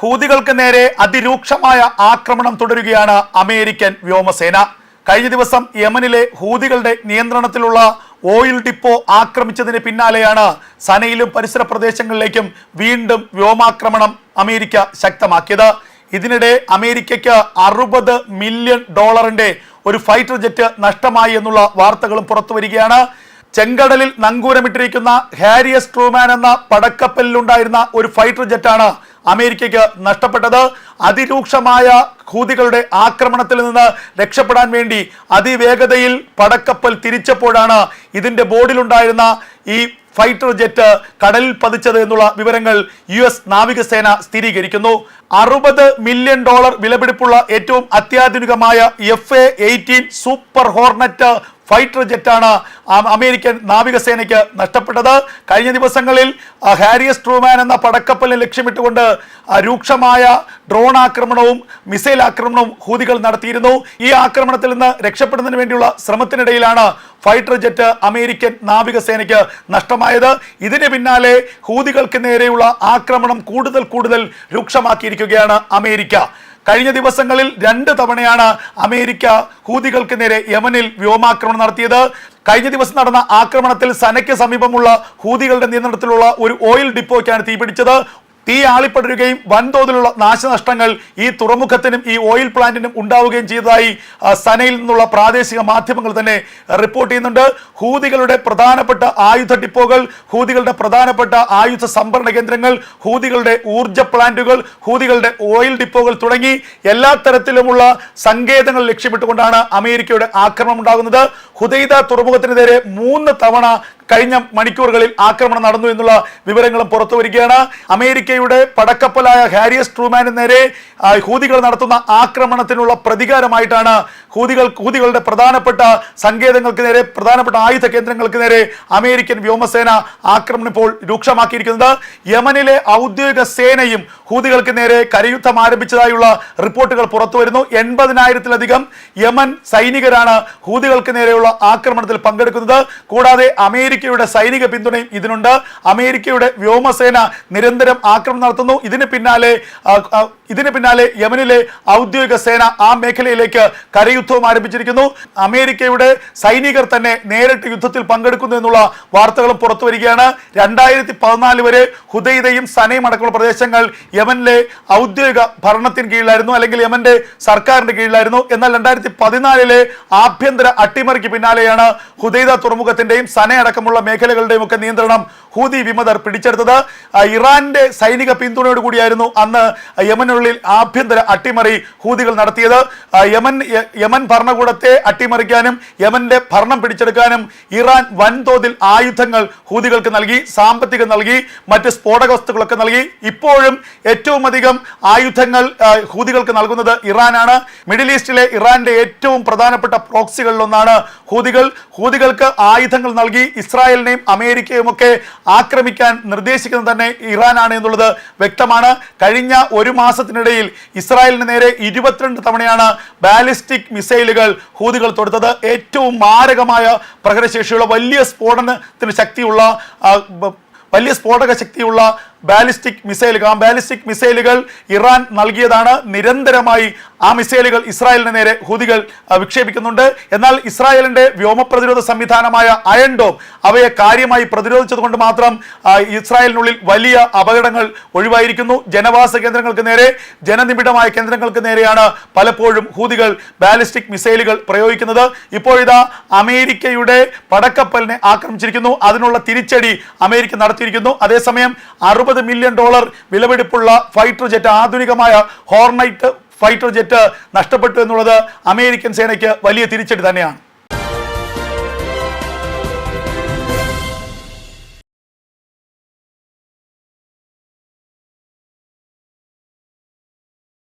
ഹൂതികൾക്ക് നേരെ അതിരൂക്ഷമായ ആക്രമണം തുടരുകയാണ് അമേരിക്കൻ വ്യോമസേന. കഴിഞ്ഞ ദിവസം യമനിലെ ഹൂതികളുടെ നിയന്ത്രണത്തിലുള്ള ഓയിൽ ഡിപ്പോ ആക്രമിച്ചതിന് പിന്നാലെയാണ് സനയിലും പരിസര പ്രദേശങ്ങളിലേക്കും വീണ്ടും വ്യോമാക്രമണം അമേരിക്ക ശക്തമാക്കിയത്. ഇതിനിടെ അമേരിക്കയ്ക്ക് അറുപത് മില്യൺ ഡോളറിന്റെ ഒരു ഫൈറ്റർ ജെറ്റ് നഷ്ടമായി എന്നുള്ള വാർത്തകളും പുറത്തു വരികയാണ്. ചെങ്കടലിൽ നങ്കൂരമിട്ടിരിക്കുന്ന ഹാരിയസ് ട്രൂമാൻ എന്ന പടക്കപ്പലിലുണ്ടായിരുന്ന ഒരു ഫൈറ്റർ ജെറ്റാണ് അമേരിക്കയ്ക്ക് നഷ്ടപ്പെട്ടത്. അതിരൂക്ഷമായ ഹൂതികളുടെ ആക്രമണത്തിൽ നിന്ന് രക്ഷപ്പെടാൻ വേണ്ടി അതിവേഗതയിൽ പടക്കപ്പൽ തിരിച്ചപ്പോഴാണ് ഇതിന്റെ ബോർഡിലുണ്ടായിരുന്ന ഈ ഫൈറ്റർ ജെറ്റ് കടലിൽ പതിച്ചത് എന്നുള്ള വിവരങ്ങൾ യു എസ് നാവികസേന സ്ഥിരീകരിക്കുന്നു. അറുപത് മില്യൺ ഡോളർ വിലപിടിപ്പുള്ള ഏറ്റവും അത്യാധുനികമായ F A eighteen super hornet fighter ജെറ്റാണ് American നാവികസേനയ്ക്ക് നഷ്ടപ്പെട്ടത്. കഴിഞ്ഞ ദിവസങ്ങളിൽ ഹാരിയസ് ട്രൂമാൻ എന്ന പടക്കപ്പലിനെ ലക്ഷ്യമിട്ടുകൊണ്ട് രൂക്ഷമായ ഡ്രോൺ ആക്രമണവും മിസൈൽ ആക്രമണവും ഹൂതികൾ നടത്തിയിരുന്നു. ഈ ആക്രമണത്തിൽ നിന്ന് രക്ഷപ്പെടുന്നതിന് വേണ്ടിയുള്ള ശ്രമത്തിനിടയിലാണ് ഫൈറ്റർ ജെറ്റ് അമേരിക്കൻ നാവികസേനയ്ക്ക് നഷ്ടമായത്. ഇതിന് പിന്നാലെ ഹൂതികൾക്ക് നേരെയുള്ള ആക്രമണം കൂടുതൽ കൂടുതൽ രൂക്ഷമാക്കിയിരിക്കുകയാണ് അമേരിക്ക. കഴിഞ്ഞ ദിവസങ്ങളിൽ രണ്ട് തവണയാണ് അമേരിക്ക ഹൂതികൾക്ക് നേരെ യമനിൽ വ്യോമാക്രമണം നടത്തിയത്. കഴിഞ്ഞ ദിവസം നടന്ന ആക്രമണത്തിൽ സനയ്ക്ക് സമീപമുള്ള ഹൂതികളുടെ നിയന്ത്രണത്തിലുള്ള ഒരു ഓയിൽ ഡിപ്പോയ്ക്കാണ് തീപിടിച്ചത്. തീ ആളിപ്പെടുകയും വൻതോതിലുള്ള നാശനഷ്ടങ്ങൾ ഈ തുറമുഖത്തിനും ഈ ഓയിൽ പ്ലാന്റിനും ഉണ്ടാവുകയും ചെയ്തതായി സനയിൽ നിന്നുള്ള പ്രാദേശിക മാധ്യമങ്ങൾ തന്നെ റിപ്പോർട്ട് ചെയ്യുന്നുണ്ട്. ഹൂതികളുടെ പ്രധാനപ്പെട്ട ആയുധ ഡിപ്പോകൾ ഹൂതികളുടെ പ്രധാനപ്പെട്ട ആയുധ സംഭരണ കേന്ദ്രങ്ങൾ ഹൂതികളുടെ ഊർജ പ്ലാന്റുകൾ ഹൂതികളുടെ ഓയിൽ ഡിപ്പോകൾ തുടങ്ങി എല്ലാ തരത്തിലുമുള്ള സങ്കേതങ്ങൾ ലക്ഷ്യമിട്ടുകൊണ്ടാണ് അമേരിക്കയുടെ ആക്രമണം ഉണ്ടാകുന്നത്. ഹുദൈദ തുറമുഖത്തിനെതിരെ മൂന്ന് തവണ കഴിഞ്ഞ മണിക്കൂറുകളിൽ ആക്രമണം നടന്നു എന്നുള്ള വിവരങ്ങളും പുറത്തു വരികയാണ്. അമേരിക്കയുടെ പടക്കപ്പലായ ഹാരിയസ് ട്രൂമാന് നേരെ ഹൂതികൾ നടത്തുന്ന ആക്രമണത്തിനുള്ള പ്രതികാരമായിട്ടാണ് ഹൂതികൾ ഹൂതികളുടെ പ്രധാനപ്പെട്ട സങ്കേതങ്ങൾക്ക് നേരെ പ്രധാനപ്പെട്ട ആയുധ കേന്ദ്രങ്ങൾക്ക് നേരെ അമേരിക്കൻ വ്യോമസേന ആക്രമണം ഇപ്പോൾ രൂക്ഷമാക്കിയിരിക്കുന്നത്. യമനിലെ ഔദ്യോഗിക സേനയും ഹൂതികൾക്ക് നേരെ കരയുദ്ധം ആരംഭിച്ചതായുള്ള റിപ്പോർട്ടുകൾ പുറത്തു വരുന്നു. എൺപതിനായിരത്തിലധികം യമൻ സൈനികരാണ് ഹൂതികൾക്ക് നേരെയുള്ള ആക്രമണത്തിൽ പങ്കെടുക്കുന്നത്. കൂടാതെ അമേരിക്കയുടെ സൈനിക പിന്തുണയും ഇതിനുണ്ട്. അമേരിക്കയുടെ വ്യോമസേന നിരന്തരം ആക്രമണം നടത്തുന്നു. ഇതിന് പിന്നാലെ ഇതിന് പിന്നാലെ യമനിലെ ഔദ്യോഗിക സേന ആ മേഖലയിലേക്ക് കരയുദ്ധവും ആരംഭിച്ചിരിക്കുന്നു. അമേരിക്കയുടെ സൈനികർ തന്നെ നേരിട്ട് യുദ്ധത്തിൽ പങ്കെടുക്കുന്നു എന്നുള്ള വാർത്തകളും പുറത്തു വരികയാണ്. രണ്ടായിരത്തി പതിനാല് വരെ ഹുദൈദയും സനയും അടക്കമുള്ള പ്രദേശങ്ങൾ യമനിലെ ഔദ്യോഗിക ഭരണത്തിന് കീഴിലായിരുന്നു അല്ലെങ്കിൽ യമന്റെ സർക്കാരിന്റെ കീഴിലായിരുന്നു. എന്നാൽ രണ്ടായിരത്തി പതിനാലിലെ ആഭ്യന്തര അട്ടിമറിക്ക് പിന്നാലെയാണ് ഹുദൈദ തുറമുഖത്തിന്റെയും സന അടക്കമുള്ള മേഖലകളുടെയും ഒക്കെ നിയന്ത്രണം ഹൂതി വിമതർ പിടിച്ചെടുത്തത്. ഇറാന്റെ സൈനിക പിന്തുണയോട് കൂടിയായിരുന്നു അന്ന് യമനുള്ളിൽ ആഭ്യന്തര അട്ടിമറി ഹൂതികൾ നടത്തിയത്. യമൻ യമൻ ഭരണകൂടത്തെ അട്ടിമറിക്കാനും യമന്റെ ഭരണം പിടിച്ചെടുക്കാനും ഇറാൻ വൻതോതിൽ ആയുധങ്ങൾ ഹൂതികൾക്ക് നൽകി സാമ്പത്തികം നൽകി മറ്റ് സ്ഫോടക വസ്തുക്കളൊക്കെ നൽകി. ഇപ്പോഴും ഏറ്റവും അധികം ആയുധങ്ങൾ ഹൂതികൾക്ക് നൽകുന്നത് ഇറാനാണ്. മിഡിൽ ഈസ്റ്റിലെ ഇറാന്റെ ഏറ്റവും പ്രധാനപ്പെട്ട പ്രോക്സികളിലൊന്നാണ് ഹൂതികൾ. ഹൂതികൾക്ക് ആയുധങ്ങൾ നൽകി ഇസ്രായേലിനെയും അമേരിക്കയും ഒക്കെ ആക്രമിക്കാൻ നിർദ്ദേശിക്കുന്നത് തന്നെ ഇറാനാണ് എന്നുള്ളത് വ്യക്തമാണ്. കഴിഞ്ഞ ഒരു മാസത്തിനിടയിൽ ഇസ്രായേലിന് നേരെ ഇരുപത്തിരണ്ട് തവണയാണ് ബാലിസ്റ്റിക് മിസൈലുകൾ ഹൂതികൾ തൊടുത്തത്. ഏറ്റവും മാരകമായ പ്രകടശേഷിയുള്ള വലിയ സ്ഫോടനത്തിന് ശക്തിയുള്ള വലിയ സ്ഫോടക ശക്തിയുള്ള ബാലിസ്റ്റിക് മിസൈലുകൾ. ആ ബാലിസ്റ്റിക് മിസൈലുകൾ ഇറാൻ നൽകിയതാണ്. നിരന്തരമായി ആ മിസൈലുകൾ ഇസ്രായേലിന് നേരെ ഹൂതികൾ വിക്ഷേപിക്കുന്നുണ്ട്. എന്നാൽ ഇസ്രായേലിന്റെ വ്യോമ പ്രതിരോധ സംവിധാനമായ അയൺ ഡോം അവയെ കാര്യമായി പ്രതിരോധിച്ചതുകൊണ്ട് മാത്രം ഇസ്രായേലിനുള്ളിൽ വലിയ അപകടങ്ങൾ ഒഴിവായിരിക്കുന്നു. ജനവാസ കേന്ദ്രങ്ങൾക്ക് നേരെ ജനനിബിഡമായ കേന്ദ്രങ്ങൾക്ക് നേരെയാണ് പലപ്പോഴും ഹൂതികൾ ബാലിസ്റ്റിക് മിസൈലുകൾ പ്രയോഗിക്കുന്നത്. ഇപ്പോഴിതാ അമേരിക്കയുടെ പടക്കപ്പലിനെ ആക്രമിച്ചിരിക്കുന്നു. അതിനുള്ള തിരിച്ചടി അമേരിക്ക നടത്തിയിരിക്കുന്നു അതേസമയം അറുപത് മില്യൺ ഡോളർ വിലപിടിപ്പുള്ള ഫൈറ്റർ ജെറ്റ് ആധുനികമായ ഹോർണൈറ്റ് ഫൈറ്റർ ജെറ്റ് നഷ്ടപ്പെട്ടു എന്നുള്ളത് അമേരിക്കൻ സേനയ്ക്ക് വലിയ തിരിച്ചടി തന്നെയാണ്.